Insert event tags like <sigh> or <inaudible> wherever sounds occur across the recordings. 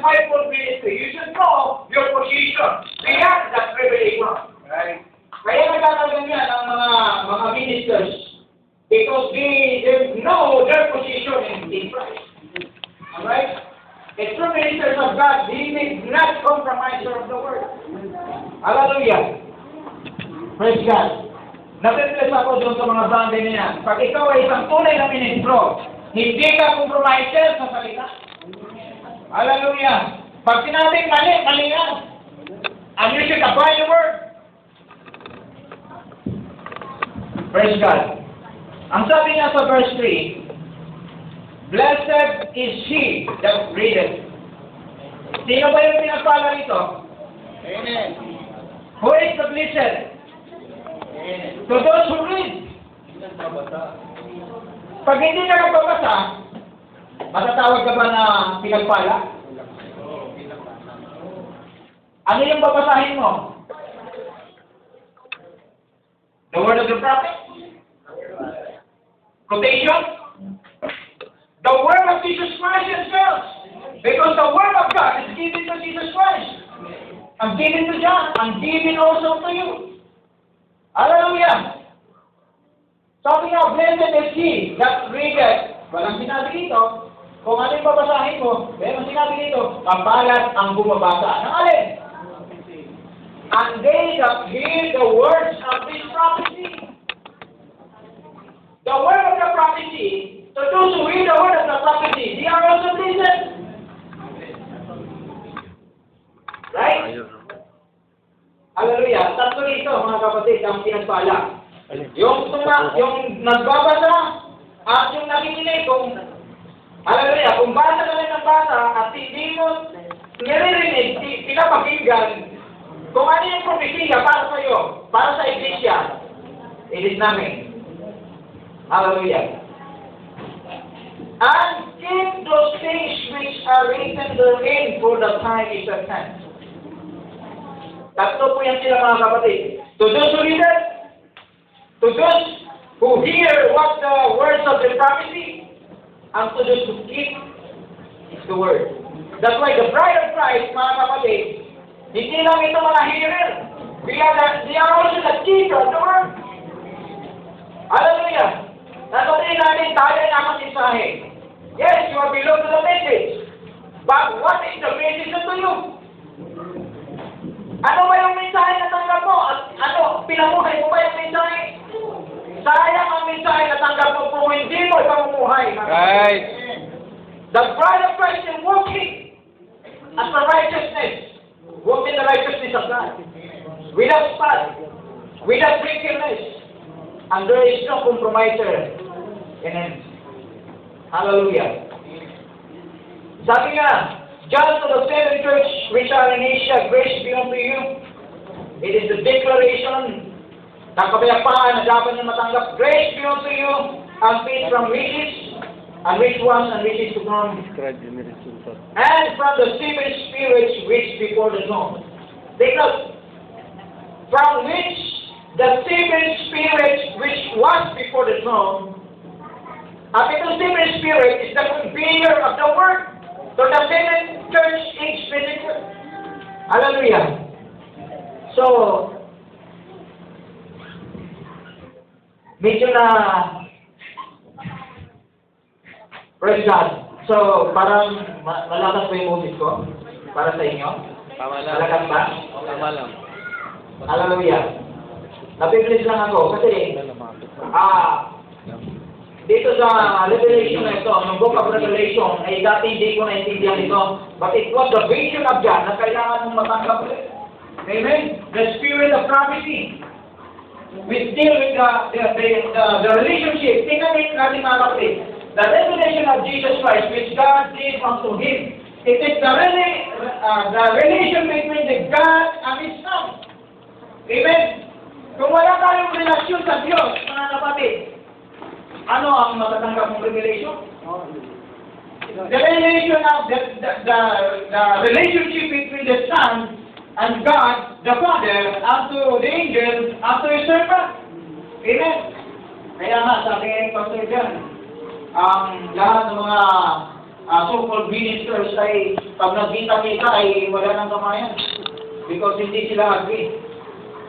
the fivefold ministry, you should know your position. Have that revelation. Right. Kaya nagtatagal yan ang mga mga ministers because they, they know their position in, in Christ. Alright? A true ministers of God, they did not compromise of the word. Hallelujah. Praise God. Napipress ako doon sa mga bande na yan. Pag ikaw ay isang tunay na ministro, hindi ka compromiser sa salita. Hallelujah. Pag sinabing mali, mali yan. And you should abide the word. Praise God. Ang sabi niya sa verse 3, Blessed is he that readeth. Sino ba yung pinagpala rito? Amen. Who is the blessed? Amen. To those who read. Pag hindi ka nagbabasa, matatawag ka ba na pinagpala? Ano yung babasahin mo? The word of the prophet? Quotation? The word of Jesus Christ himself. Because the word of God is given to Jesus Christ. I'm given to John. I'm given also to you. Hallelujah. Sabi nga, blessed is he that readeth. Walang sinabi dito. Kung ano yung babasahin mo, meron sinabi dito, kapalat ang bumabasa. Ng alin? And they that hear the words of this prophecy. The word of the prophecy, to those who hear the word of the prophecy, they are also blessed. Right? Hallelujah. Tatlo dito, mga kapatid, ang pinagpala. Yung tuma, yung nagbabasa at yung nakikinig kung Hallelujah, kung basa ka lang ng basa at hindi mo niririnig, di- pinapakinggan, kung ano yung propesya para sa iyo, para sa iglesia, it is nothing. Hallelujah. And keep those things which are written therein for the time is at hand. Tatlo po yan sila mga kapatid. To those who read it, to those who hear what the words of the prophecy, and to those who keep the word. That's why the bride of Christ, mga kapatid, hindi lang ito mga hearer. We are the, they are also the keeper of the word. Hallelujah. Nasabihin natin tayo ay nakasisahe. Yes, you are below to the message. But what is the message to you? Ano ba yung mensahe na tanggap mo? At ano, pinamuhay mo ba yung mensahe? Sayang ang mensahe na tanggap mo kung hindi mo ipamumuhay. Right. The bride of Christ is walking as the righteousness. Walk in the righteousness of God. Without spot. Without wrinkleness. And there is no compromiser in him. Hallelujah. Sabi nga, John to the seven church which are in Asia, grace be unto you. It is the declaration ng kapayapaan na dapat niyo matanggap. Grace be unto you and peace from riches and which ones and riches to come and from the seven spirits which before the throne. Because from which the seven spirits which was before the throne, at itong seven spirit is the conveyor of the word to the seven church age visitor. Hallelujah. So, medyo na Praise God. So, parang ma- malakas ba yung boses ko? Para sa inyo? Tama Malakas ba? Tama lang. Hallelujah. Napipilis lang ako kasi ah dito sa Revelation na ito, ng Book of Revelation, ay dati hindi ko naintindihan ito. But it was the vision of God na kailangan mong matanggap. Amen? The spirit of prophecy. We deal with the, the, the, the, the relationship. Tingnan natin mga kapatid. The revelation of Jesus Christ, which God gave unto Him. It is the, rela- uh, the relation between the God and His Son. Amen? Kung wala tayong relasyon sa Diyos, mga kapatid, ano ang matatanggap mong revelation? The relation of the, the, the, the relationship between the Son and God, the Father, unto the angels, unto His servant. Amen? Kaya nga, sabi ng Pastor John, ang lahat ng mga ah, so-called ministers ay pag nagkita-kita ay wala nang kamayan. Because hindi sila agree.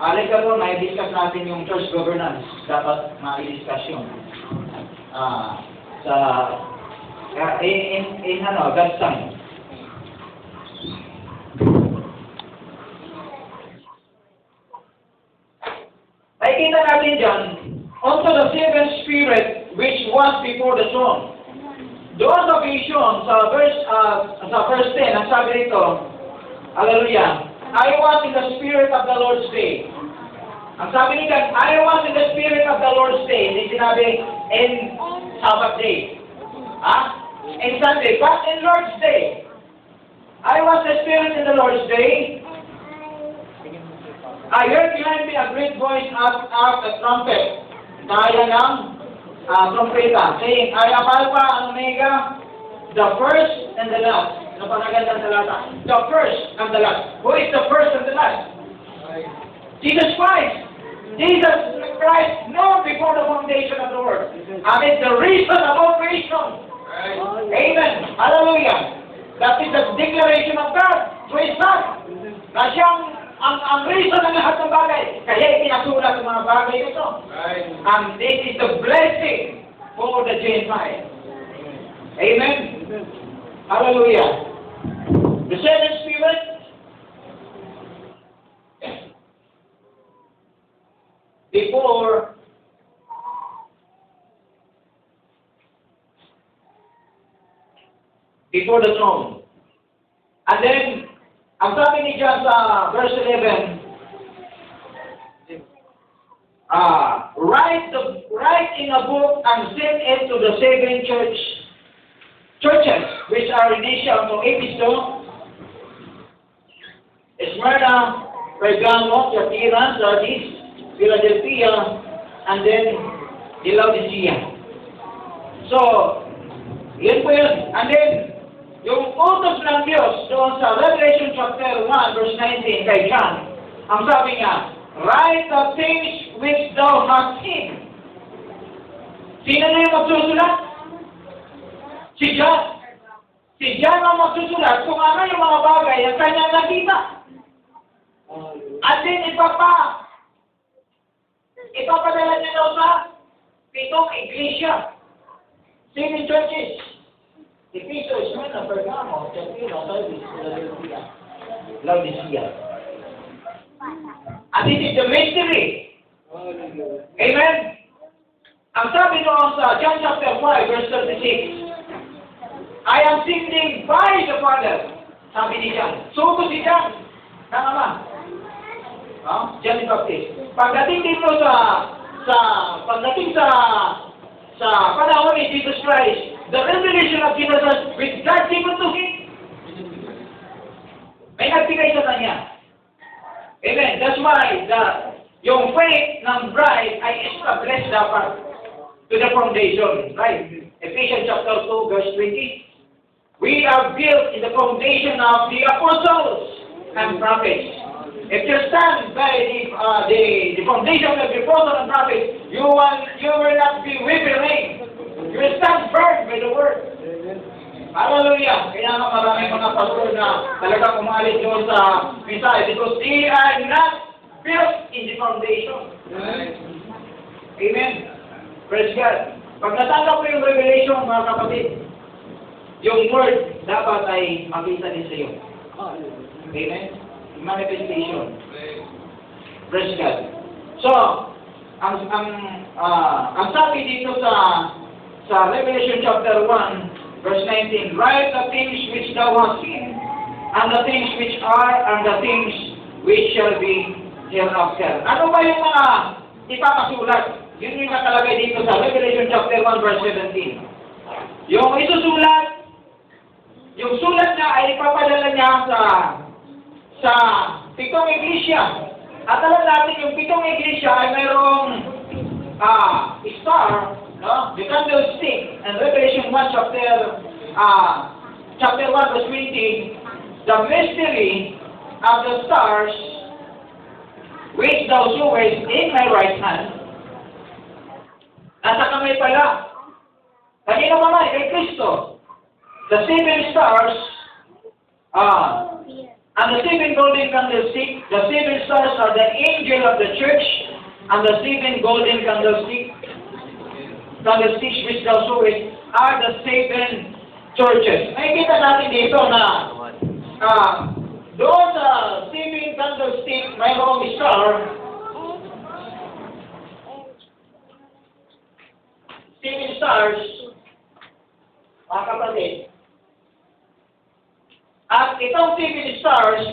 Uh, later on, may discuss natin yung church governance. Dapat ma-discuss yun. Ah, sa, uh, in, in, in, ano, God's time. Nakikita natin dyan, also the seven spirit which was before the throne. Doon sa vision, sa verse, uh, sa verse 10, ang sabi rito, Hallelujah, I was in the spirit of the Lord's day. Ang sabi nito, I was in the spirit of the Lord's day. Hindi sinabi, in Sabbath day. Ha? In Sunday, but in Lord's day. I was the spirit in the Lord's day. I heard behind me a great voice out, out a trumpet. Uh, trumpeta, saying, I am Alpha and Omega, the first and the last. Napakagandang talata. The first and the last. Who is the first and the last? Jesus Christ. Jesus Christ known before the foundation of the world. And it's the reason of all creation. Amen. Hallelujah. That is the declaration of God to His Son. Na siyang ang, ang reason ng lahat ng bagay. Kaya ikinasulat ang mga bagay ito. And this is the blessing for the Gentiles. Amen. Hallelujah. The seven spirit before before the throne. And then, ang sabi ni John sa verse 11, ah, write the write in a book and send it to the seven church churches which are in initial to Ephesus, Smyrna, Pergamo, Thyatira, Sardis, Philadelphia, and then the Laodicea. So, yun po yun. And then, yung utos ng Diyos doon sa Revelation chapter 1, verse 19 kay John, ang sabi niya, Write the things which thou hast seen. Sino na yung magsusulat? Si John. Si John ang magsusulat kung ano yung mga bagay ang kanyang nakita. At then ipapa, ipapadala niya daw sa pitong iglesia. Seven churches. Ephesus, Smyrna, Pergamo, Thyatira, Sardis, Philadelphia, Laodicea. And this is the mystery. Amen? Ang sabi noon sa John chapter 5, verse 36, I am sending by the Father. Sabi ni John. Sugo si John. Ng Ama. Oh, John the Baptist. Pagdating dito sa sa pagdating sa sa panahon ni Jesus Christ, the revelation of Jesus which God given to him, may nagbigay sa kanya. Amen. That's why the yung faith ng bride ay established dapat to the foundation. Right? Ephesians chapter 2, verse 20. We are built in the foundation of the apostles and prophets. If you stand by the, uh, the, the foundation of the apostles and prophets, you will, you will not be wavering. Will stand firm by the word. Hallelujah! Kaya nga maraming mga pastor na talagang umalis doon sa mensahe because they are not built in the foundation. Amen. Praise God. Pag natanggap mo yung revelation, mga kapatid, yung word dapat ay makita din sa iyo. Amen. Manifestation. Praise God. So, ang ang ah, ang sabi dito sa sa Revelation chapter 1 verse 19, write the things which thou hast seen, and the things which are, and the things which shall be hereafter. Ano ba yung mga ipapasulat? Yun yung nakalagay dito sa Revelation chapter 1 verse 17. Yung isusulat, yung sulat niya ay ipapadala niya sa sa pitong iglesia. At alam natin yung pitong iglesia ay mayroong ah star, no? The candlestick and Revelation 1 chapter ah chapter 1 verse 20, the mystery of the stars which those thou showest in my right hand. Nasa kamay pala. Kanino naman? Kay Kristo. the seven stars, ah, and the seven golden candlestick, the seven stars are the angel of the church, and the seven golden candlestick, candlesticks which thou sawest are the seven churches. Nakikita natin dito na ah, doon sa seven candlestick, mayroong star, seven stars, mga kapatid, at itong seven stars,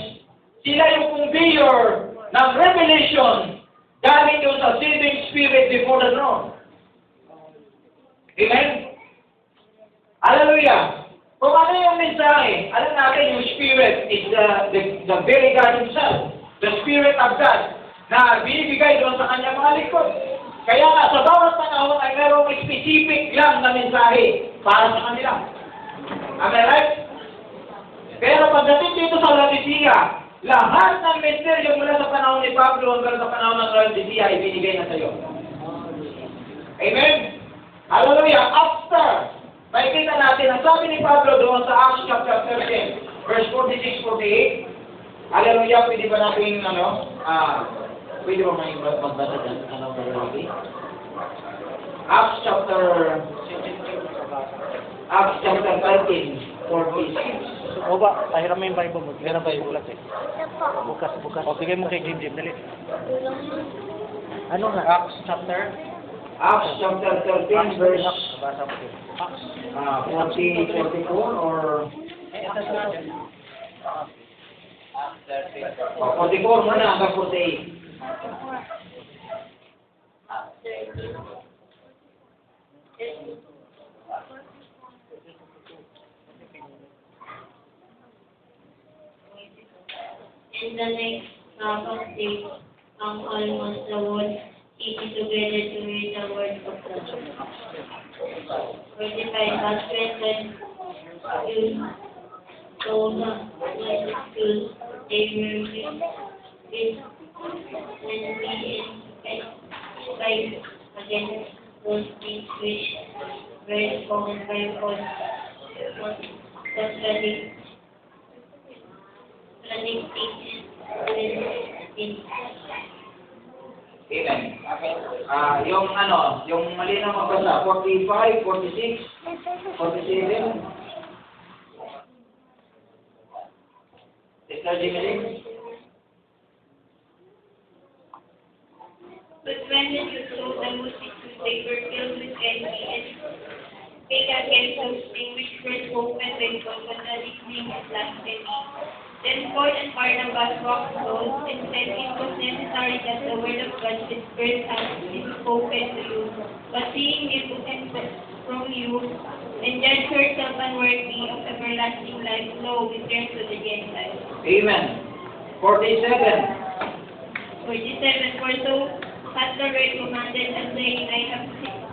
sila yung conveyor ng revelation galing doon sa seven spirit before the throne. Amen? Hallelujah! Kung ano yung mensahe, alam natin yung spirit is the, the, the very God Himself, the Spirit of God, na binibigay doon sa kanyang mga lingkod. Kaya nga, sa bawat panahon ay merong specific lang na mensahe para sa kanila. Am I right? Pero pagdating dito sa Laodicea, lahat ng misteryo mula sa panahon ni Pablo hanggang sa panahon ng Laodicea ay binigay na sa iyo. Amen? Hallelujah! After, makikita natin, ang sabi ni Pablo doon sa Acts chapter 13, verse 46-48, Hallelujah, pwede ba natin, ano, ah, pwede ba may magbasa dyan? Ano ba yun? Acts chapter, Acts chapter 13, 46. O ba, pahiram mo yung Bible mo. Meron pa yung bukas eh. Bukas, bukas. O, bigay mo kay Jim Jim. Dali. Ano nga? Acts chapter? Acts chapter 13, verse Basa mo din. Acts. uh, 40, 44, or Eh, ito natin. oh, 44 muna hanggang 48. In the next of day, come almost the whole city together to hear the word of God. Forty-five, but when the when they were with, with envy and strife against those things which were spoken by God. Concerning Amen. Ah, yung ano, yung mali na magbasa, 45, 46, 47. Sister Jimmy But when the Jews saw the multitude, they were filled with envy and spake against those things which were spoken by God, contradicting and blasphemy. Then Paul and Barnabas walked those and said it was necessary that the word of God should first have been spoken to you. But seeing you and from you, and judge yourself unworthy of everlasting life, lo, we turn to the Gentiles. Amen. 47. For this seven, for so hath the Lord commanded, and saying, I have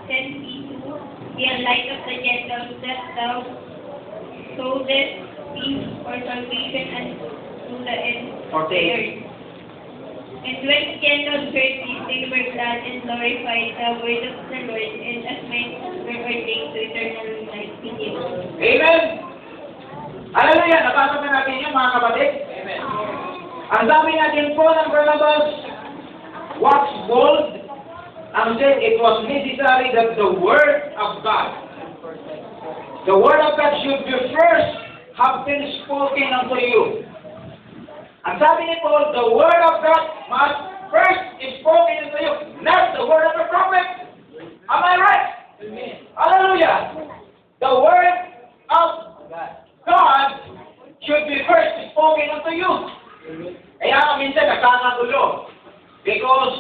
sent thee to be a light of the Gentiles, that thou showest peace for salvation and to the end of the 48. earth. And when the Gentiles heard this, they were glad and glorified the word of the Lord, and as many were ordained to eternal life with him. Amen. Hallelujah. Nabasa na natin yun, mga kapatid. Amen. Ang sabi natin po ng Barnabas, wax bold, and said it was necessary that the Word of God, the Word of God should be first have been spoken unto you. Ang sabi ni Paul, the Word of God must first be spoken unto you, not the Word of the prophet. Am I right? Hallelujah. The Word of God should be first spoken unto you. Kaya minsan nagkakagulo. Because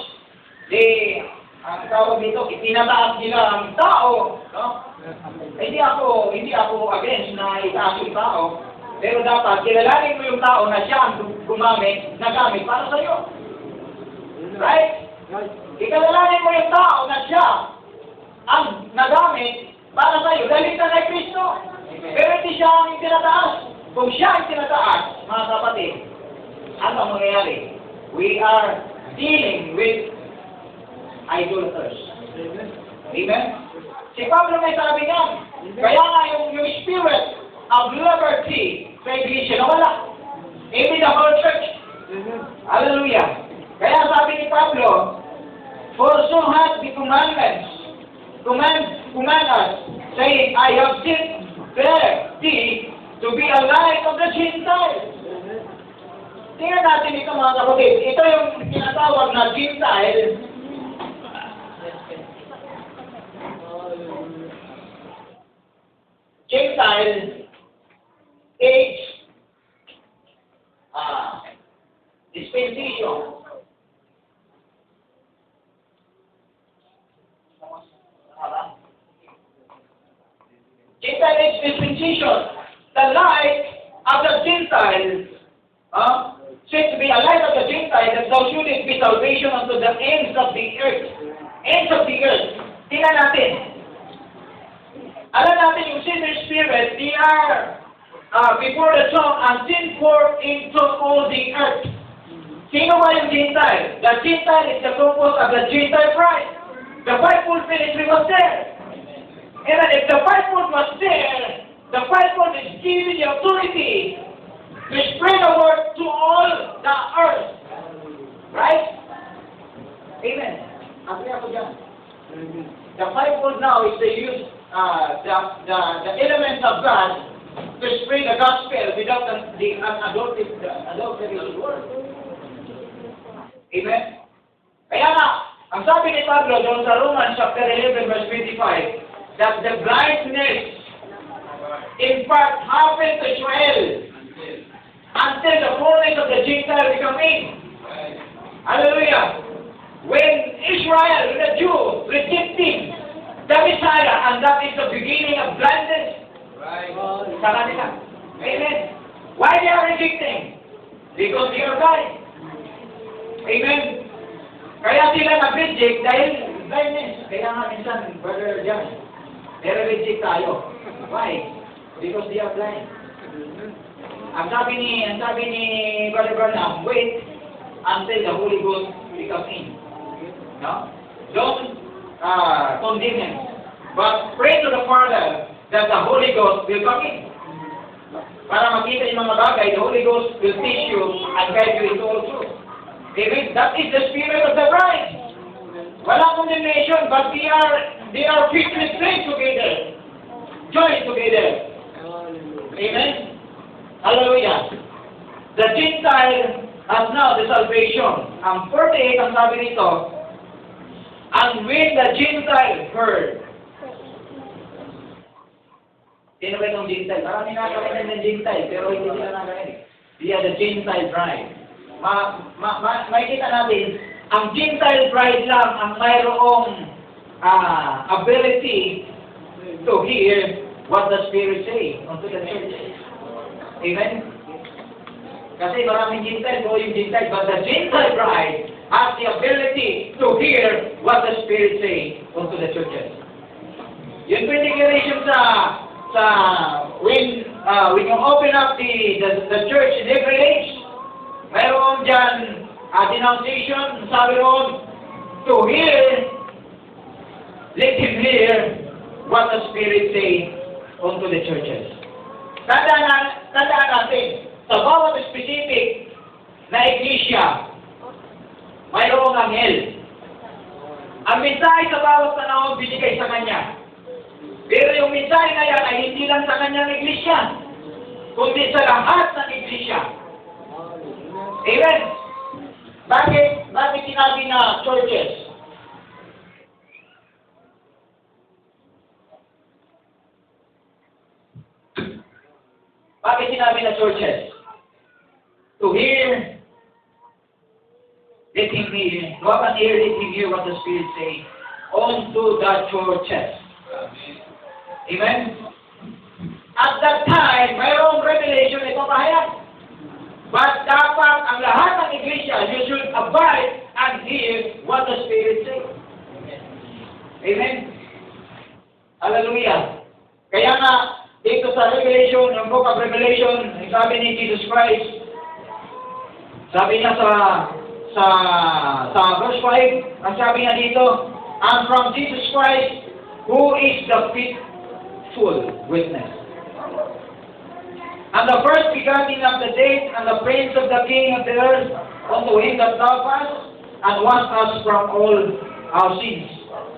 the, ang tawag dito, itinataas nila ang tao. No? Hindi ako, hindi ako against na itaas yung tao. Pero dapat, kilalanin mo yung tao na siya ang gumamit, nagamit para sa iyo. Right? Ikilalanin mo yung tao na siya ang nagamit para sa iyo. Dahil na kay Kristo. Pero hindi siya ang itinataas. Kung siya ang tinataas, mga kapatid, ano ang mangyayari? We are dealing with idolaters. Amen? Si Pablo may sabi niyan. Kaya nga yung, yung spirit of liberty sa iglesia na wala. Even the whole church. Hallelujah. Kaya sabi ni Pablo, For so hath the commandments, command, command us, saying, I have sent thee to be a light of the Gentiles. Tingnan natin ito mga kapatid. Ito yung tinatawag na Gentile. Gentile age uh, dispensation. Gentile age dispensation. The light of the Gentiles uh, said to be a light of the Gentiles, that thou shouldest be salvation unto the ends of the earth. Ends of the earth. Tingnan natin. Alam natin yung sinner spirit, they are uh, before the throne and sent forth into all the earth. Sino ba yung Gentile? The Gentile is the purpose of the Gentile bride. The fivefold ministry was there. And if the fivefold was there, the fivefold is given the authority to spread the word to all the earth. Right? Amen. Agree ako dyan. The fivefold now is the use, uh, the, the, the elements of God to spread the gospel without the, the unadulterated, word. Amen? Kaya nga, ang sabi ni Pablo doon sa Romans chapter 11 verse 25, that the blindness in part happened to Israel until the fullness of the Gentile become in. Hallelujah. When Israel, the Jew, rejecting the Messiah, and that is the beginning of blindness sa kanila. Amen. Why they are rejecting? Because they are blind. Amen. Kaya sila nag-reject dahil blindness. Kaya nga minsan, Brother John, nire-reject tayo. Why? Because they are blind. Ang sabi ni, ang sabi ni Brother Branham, wait until the Holy Ghost become in. No? Don't uh, condemn him. But pray to the Father that the Holy Ghost will come in. Para makita yung mga bagay, the Holy Ghost will teach you and guide you into all truth. Amen. That is the spirit of the bride. Wala condemnation, but they are they are fitly trained together, joined together. Amen. Hallelujah. The Gentile has now the salvation. Ang 48 ang sabi nito, and when the Gentile heard, Sino ba itong Gentile? Marami nakakarinig ng Gentile, pero hindi sila nakakarinig. They the Gentile bride. Ma, ma, ma, makikita natin, ang Gentile bride lang ang mayroong ah, ability to hear what the Spirit say unto the church. Amen? Kasi maraming Gentile, o yung Gentile, but the Gentile bride has the ability to hear what the Spirit say unto the churches. Yun po yung declaration sa sa when uh, when you open up the, the the church in every age, mayroon dyan uh, denunciation, sabi roon, to hear, let him hear what the Spirit say unto the churches. Tandaan, tandaan natin, sa bawat specific na iglesia, mayroong anghel. Ang mensahe sa bawat panahon binigay sa kanya. Pero yung mensahe na yan ay hindi lang sa kanyang iglesia, kundi sa lahat ng iglesia. Amen? Bakit, bakit sinabi na churches? Bakit sinabi na churches? To hear, let him hear. To have an ear, let him hear what the Spirit say. Unto the churches. Amen? At that time, mayroong revelation ito pahayag. But dapat ang lahat ng iglesia, you should abide and hear what the Spirit says. Amen? Hallelujah. Kaya nga, dito sa Revelation, yung book of Revelation, ang sabi ni Jesus Christ, sabi niya sa sa sa verse 5, ang sabi niya dito, and from Jesus Christ, who is the faithful witness. And the first begotten of the dead, and the prince of the king of the earth, unto him that loved us, and washed us from all our sins,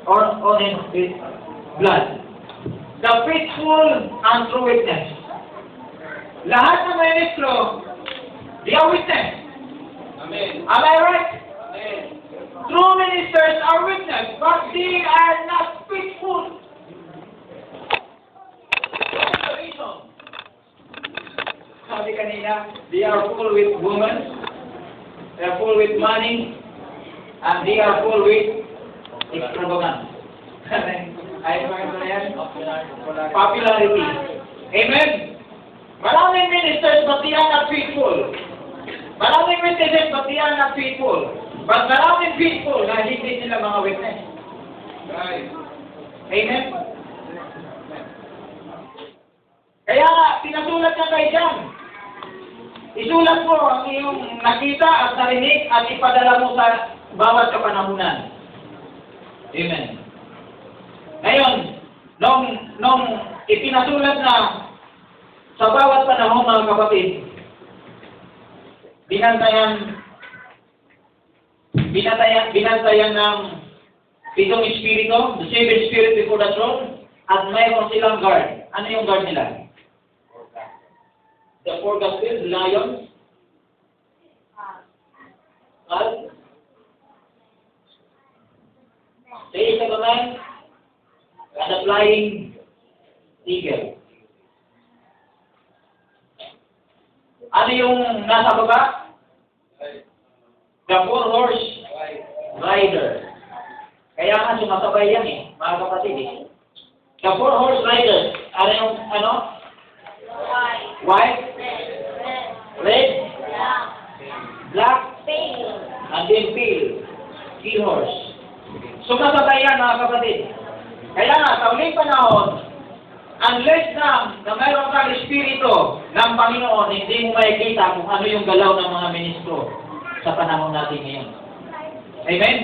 or on his blood. The faithful and true witness. Lahat ng ministro, they are witness. Amen. Am I right? Amen. True ministers are witness, but they are not faithful. Sabi kanina, they are full with women, they are full with money, and they are full with extravagance. <laughs> Ay, ano yan? Popularity. Amen. Maraming ministers, but they are not faithful. Maraming witnesses, but they are not faithful. But maraming faithful na hindi sila mga witness. Right. Amen? Kaya pinasulat niya kayo dyan. Isulat mo ang iyong nakita at narinig at ipadala mo sa bawat kapanahunan. Amen. Ngayon, nung, nung ipinasulat na sa bawat panahon mga kapatid, binantayan binantayan, binantayan ng pitong espiritu, the seven spirit before the throne, at mayroon silang guard. Ano yung guard nila? The four gospels, lions, at sa isa naman, and the flying eagle. Ano yung nasa baba? The four horse rider. Kaya nga sumasabay yan eh, mga kapatid eh. The four horse riders, ano yung, ano? White, White, red, black, black, pink. and then pale. Sea horse. Sumasabay yan mga kapatid. Kaya nga, sa uling panahon, unless na, na mayroon kang espiritu ng Panginoon, hindi mo makikita kung ano yung galaw ng mga ministro sa panahon natin ngayon. Amen?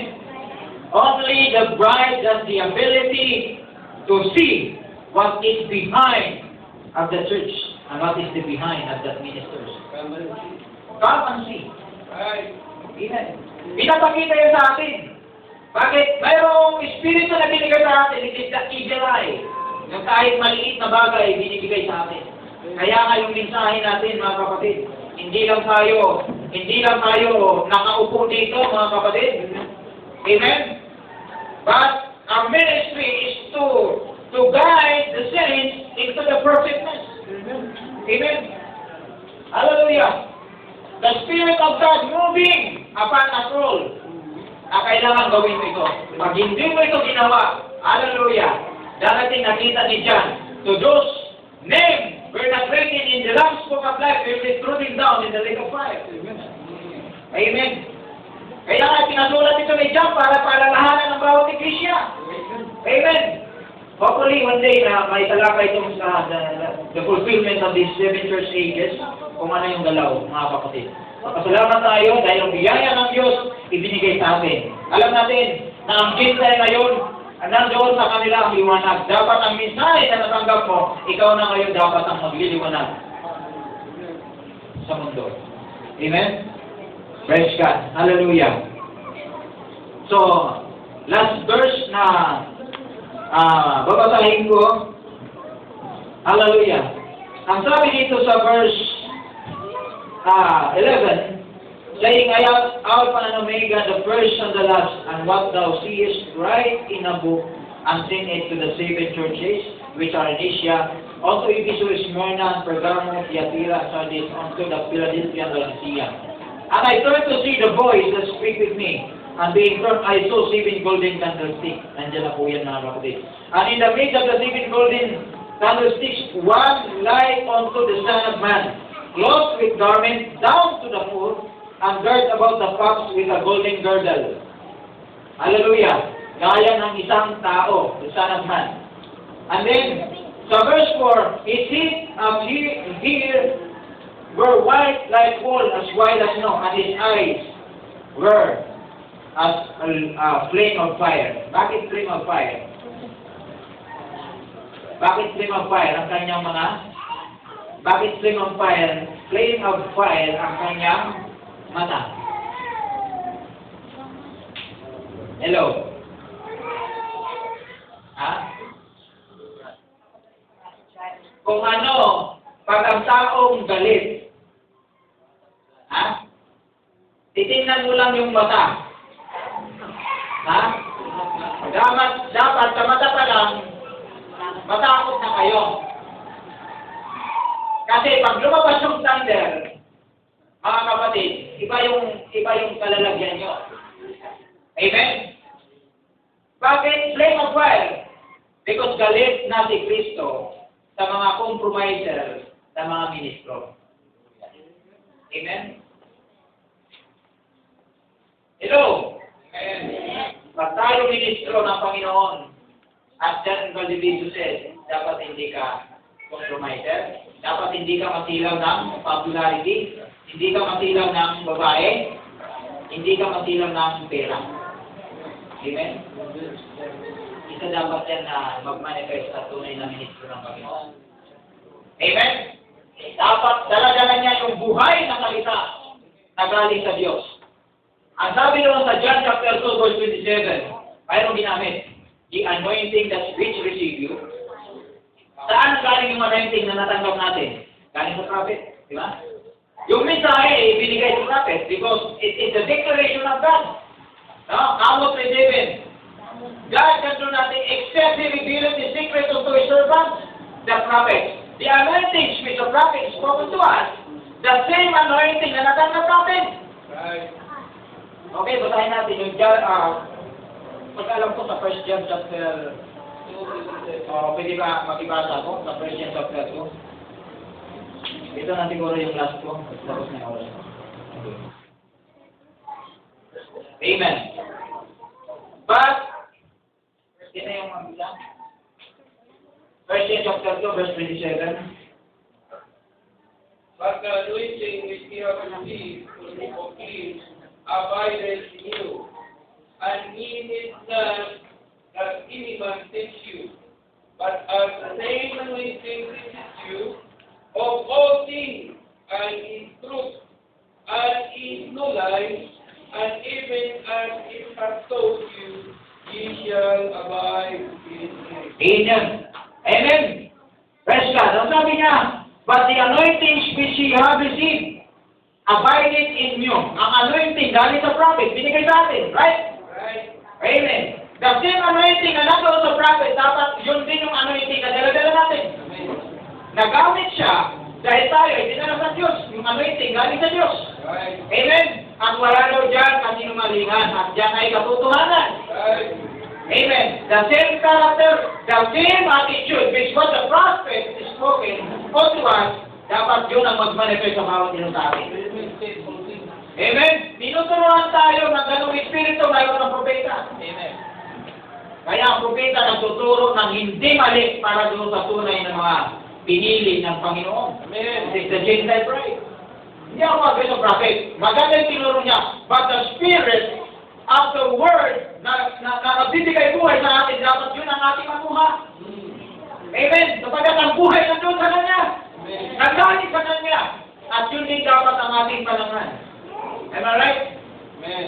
Only the bride has the ability to see what is behind of the church and what is the behind of the ministers. Come and see. Amen. Pinapakita yan sa atin. Bakit? Mayroong espiritu na binigay sa atin, it is the eagle eye. Yung kahit maliit na bagay, binibigay sa atin. Kaya nga yung mensahe natin, mga kapatid, hindi lang tayo, hindi lang tayo nakaupo dito, mga kapatid. Amen? But our ministry is to to guide the saints into the perfectness. Amen? Hallelujah. The Spirit of God moving upon us all. Na kailangan gawin ito. Pag hindi mo ito ginawa, hallelujah, darating nakita ni John, to those names were not written in the Lamb's Book of Life, will be thrown down in the lake of fire. Amen. Kaya nga pinasulat ito ni John para paalalahanan ng bawat iglesia. Amen. Hopefully, one day na may talakay itong sa the, the fulfillment of these seven church ages, kung ano yung galaw, mga kapatid. Pasalamat tayo dahil ang biyaya ng Diyos ibinigay sa atin. Alam natin na ang Gentile ngayon, nandoon sa kanila ang liwanag. Dapat ang mensahe na natanggap mo, ikaw na ngayon dapat ang magliliwanag sa mundo. Amen? Praise God. Hallelujah. So, last verse na ah babasahin ko. Hallelujah. Ang sabi dito sa verse ah 11, saying, I am Alpha and Omega, the first and the last, and what thou seest, write in a book, and send it to the seven churches, which are in Asia, also Ephesus, Smyrna, and Pergamo, Thyatira, and Sardis, unto the Philadelphia and Laodicea. And I turned to see the voice that speak with me, and being turned, I saw seven golden candlesticks. Nandiyan na po yan. And in the midst of the seven golden candlesticks, one like unto the Son of Man, clothed with garments down to the foot, and girt about the paps with a golden girdle. Hallelujah! Gaya ng isang tao, the Son of Man. And then, sa verse 4, His feet up here, here were white like wool, as white as snow, and his eyes were as a, a flame of fire. Bakit flame of fire? Bakit flame of fire ang kanyang mga Bakit flame of fire? Flame of fire ang kanyang mata. Hello? Ha? Kung ano, pag ang taong galit, ha? Titingnan mo lang yung mata. Ha? Dapat, dapat sa mata pa lang, matakot na kayo. Kasi pag lumabas yung thunder, mga kapatid, iba yung, iba yung kalalagyan nyo. Amen? Bakit flame of fire? Because galit na si Kristo sa mga compromiser sa mga ministro. Amen? Hello? Pag tayo ministro ng Panginoon, at John Valdivieso says, dapat hindi ka compromiser, dapat hindi ka masilaw ng popularity, hindi ka masilaw ng babae, hindi ka masilaw ng pera. Amen? Isa dapat yan na mag-manifest sa tunay na ministro ng Panginoon. Amen? Dapat dala-dala niya yung buhay na salita na galing sa Diyos. Ang sabi doon sa John chapter 2 verse 27, mayroong ginamit, the anointing that which receive you. Saan galing yung anointing na natanggap natin? Galing sa prophet, di ba? Yung mensahe ay binigay sa prophet because it is the declaration of God. No? Amos 3.7 God can do nothing except He revealed the secret unto His servants, the prophet. The anointing which the prophet spoken to us, the same anointing na natanggap natin. Right. Okay, basahin natin yung John, ah, pag-alam ko sa First John chapter, oh, pwede ba makibasa ko sa First John chapter 2? Ito na siguro yung last ko, tapos na yung oras ko. Amen. But, yun na yung mabila. First John chapter 2, verse 27. But the anointing which ye have received from the abideth in you, and ye need not that any man teach you, but as anointing teaches you of all things, and in truth, and in knowledge, and even as it hath taught you, ye shall abide in him. Amen. Amen. Praise God. Ang sabi niya, But the anointing which ye have received, abided in you. Ang anointing galing sa prophet, binigay sa atin. Right? Anointing na nandun sa prophet, dapat yun din yung anointing na dala-dala natin. Nagamit siya dahil tayo ay dinala sa Diyos. Yung anointing galing sa Diyos. Amen. At wala daw dyan kasinungalingan at dyan ay katotohanan. Amen. The same character, the same attitude, which what the prophet is spoken unto us, dapat yun ang mag-manifest sa bawat isa sa atin. Amen. Tinuturuan tayo ng ganung espiritu ngayon ng propeta. Amen. Kaya ang propeta nagtuturo ng hindi mali para doon sa tunay ng mga pinili ng Panginoon. Amen. It's the Gentile bride. Hindi ako magaling ng prophet. Maganda yung tinuro niya. But the spirit of the word na, na, na nagbibigay buhay sa atin, dapat yun ang ating makuha. Amen. Sapagat ang buhay nandun sa Kanya. Nagaling sa Kanya. At yun din dapat ang ating panangan. Am I right? Amen.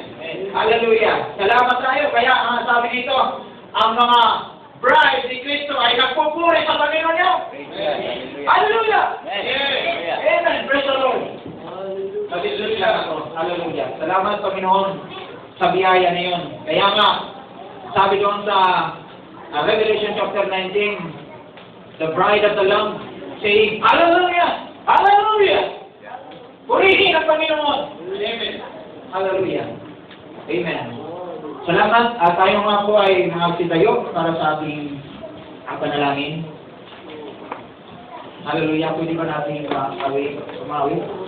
Hallelujah. Salamat tayo. Kaya ang sabi dito, ang mga bride ni Kristo ay nagpupuri sa Panginoon niya. Amen. Hallelujah. Amen. Amen. Praise the Lord. Lang ako. Hallelujah. Salamat Panginoon sa biyaya na yun. Kaya nga, sabi doon sa uh, Revelation chapter 19, the bride of the Lamb saying, Hallelujah! Hallelujah! Purihin ang Panginoon! Amen. Hallelujah. Amen. Salamat at tayo nga po ay magsitayo para sa ating ang panalangin. Hallelujah. Pwede ba natin uh, umawi?